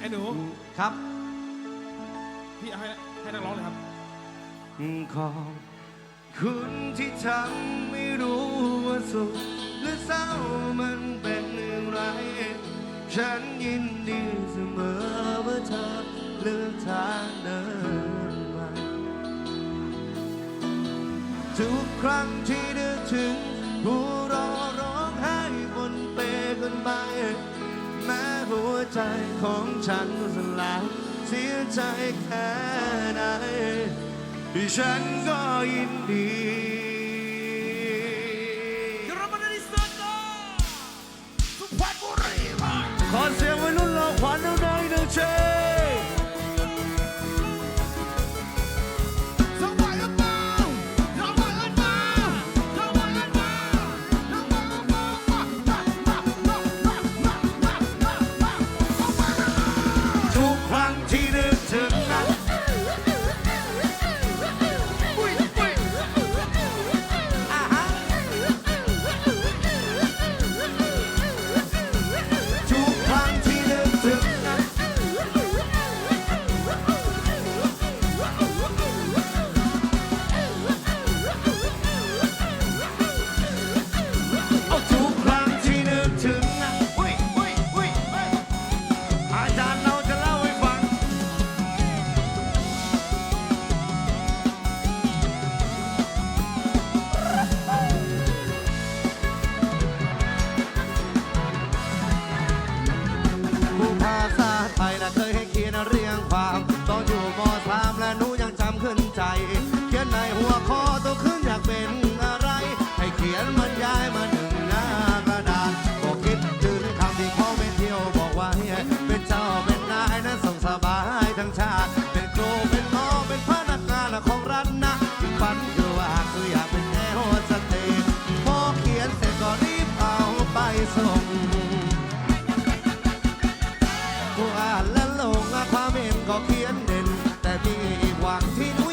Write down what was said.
ไอ้หนู ครับพี่ให้ให้นักร้องเลยครับ ขอบคุณที่ทำไม่รู้ว่าสุขหรือเศร้ามันเป็นอย่างไร ฉันยินดีเสมอเมื่อเธอเลือกทางเดินมาทุกครั้งที่นึกถึงผู้รอรอ ใจของฉันสลายเสียใจแค่ไหนที่ฉันก็ยินดี ขอเสียงไว้รุ่นรอขวัญเอาได้ดังเช between we